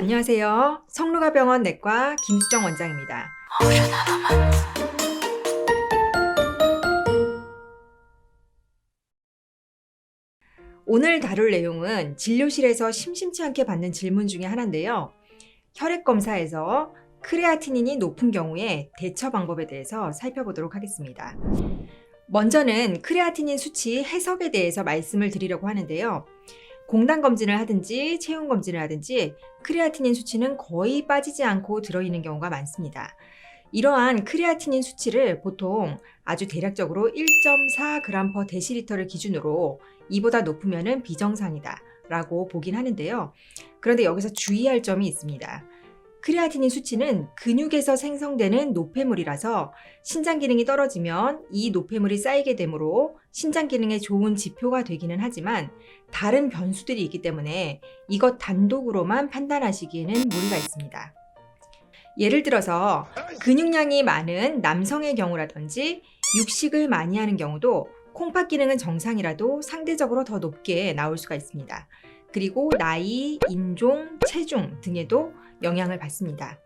안녕하세요. 성루가병원 내과 김수정 원장입니다. 오늘 다룰 내용은 진료실에서 심심치 않게 받는 질문 중에 하나인데요. 혈액 검사에서 크레아티닌이 높은 경우에 대처 방법에 대해서 살펴보도록 하겠습니다. 먼저는 크레아티닌 수치 해석에 대해서 말씀을 드리려고 하는데요. 공단 검진을 하든지 체온 검진을 하든지 크레아티닌 수치는 거의 빠지지 않고 들어있는 경우가 많습니다. 이러한 크레아티닌 수치를 보통 아주 대략적으로 1.4g per 데시리터를 기준으로 이보다 높으면 비정상이다 라고 보긴 하는데요. 그런데 여기서 주의할 점이 있습니다. 크레아티닌 수치는 근육에서 생성되는 노폐물이라서 신장 기능이 떨어지면 이 노폐물이 쌓이게 되므로 신장 기능에 좋은 지표가 되기는 하지만 다른 변수들이 있기 때문에 이것 단독으로만 판단하시기에는 무리가 있습니다. 예를 들어서 근육량이 많은 남성의 경우라든지 육식을 많이 하는 경우도 콩팥 기능은 정상이라도 상대적으로 더 높게 나올 수가 있습니다. 그리고 나이, 인종, 체중 등에도 영향을 받습니다.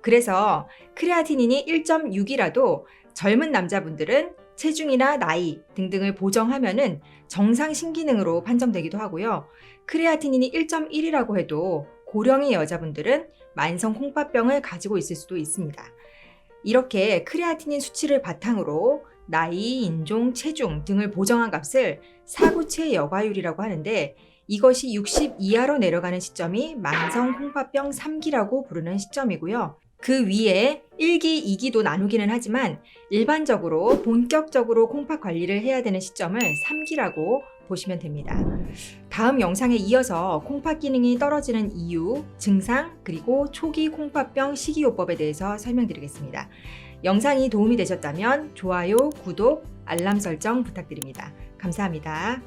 그래서 크레아티닌이 1.6이라도 젊은 남자분들은 체중이나 나이 등등을 보정하면은 정상 신기능으로 판정되기도 하고요. 크레아티닌이 1.1이라고 해도 고령의 여자분들은 만성 콩팥병을 가지고 있을 수도 있습니다. 이렇게 크레아티닌 수치를 바탕으로 나이, 인종, 체중 등을 보정한 값을 사구체 여과율이라고 하는데 이것이 60 이하로 내려가는 시점이 만성 콩팥병 3기라고 부르는 시점이고요. 그 위에 1기, 2기도 나누기는 하지만 일반적으로 본격적으로 콩팥 관리를 해야 되는 시점을 3기라고 보시면 됩니다. 다음 영상에 이어서 콩팥 기능이 떨어지는 이유, 증상, 그리고 초기 콩팥병 식이요법에 대해서 설명드리겠습니다. 영상이 도움이 되셨다면 좋아요, 구독, 알람 설정 부탁드립니다. 감사합니다.